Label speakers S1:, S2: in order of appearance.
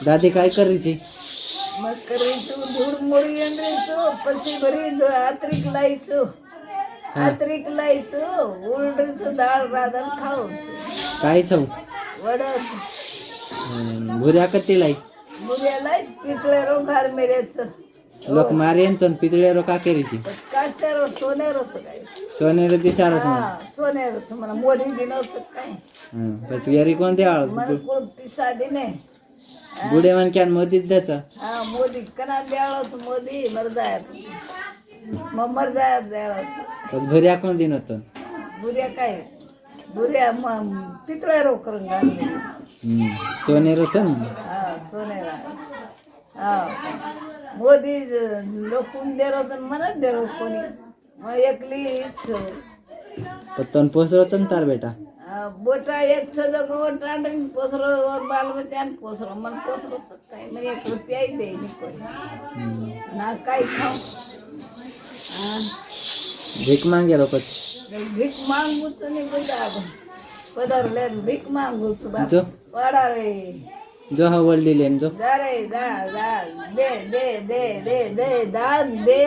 S1: ಗಾದೆ ಕಾಯಿ ಕರ್ರಿಚಿ
S2: ಮಕ್ಕರಿಸು ದೂರ ಮುಡಿ ಅಂದ್ರಿಸು पशी ಬರೀದು ಆತ್ರಿಕ್ ಲಾಯಿಸು ಆತ್ರಿಕ್ लायचो ಉಳ್ರಿಸು दाळ ರಾದಲ್ खाऊ
S1: काय छऊ
S2: वड.
S1: भुऱ्या कती लाई?
S2: मुऱ्याला पितळेरो घर मेरेचं
S1: लोक मारे तन पितळेरो काकेरीची
S2: काचेरो सोनेरोच काय?
S1: सोनेरो दिसारोच म्हणा.
S2: हा सोनेरोच म्हणा मोरी दिनच काय?
S1: हं, बस घरी कोण
S2: कोण पिसा दिने बुढे
S1: मनक्यान मोदीच द्यायचा.
S2: हा मोदी कना द्याळच मोदी मर जायात मग मर जायात द्याळच
S1: बस भुऱ्या कोण दिन होतो?
S2: बुऱ्या काय? बुऱ्या पितळ्या रोख करून घालले
S1: सोनेरच ना?
S2: हा सोनेरा हा. मोदी लोकून देरोच मनच देरो कोणी. मग एकली इच्छो
S1: तन पोसरोच ना तार बेटा.
S2: બોટા એક છે તો ગોર ટાંડી પોસરો ઓર બાલ બચ્યા પોસરો મન પોસરો કઈ મને એક રૂપિયા દે નહીં કોઈ. ના કઈ ખાવ.
S1: ભીખ માંગે લોકો
S2: ભીખ માંગું છું ને બધા પધાર લે ભીખ માંગું છું બાપુ. પડા રે.
S1: જો હા વલ્લી લેન જો.
S2: દારે દા દા દે દે દે દે દે દાન દે.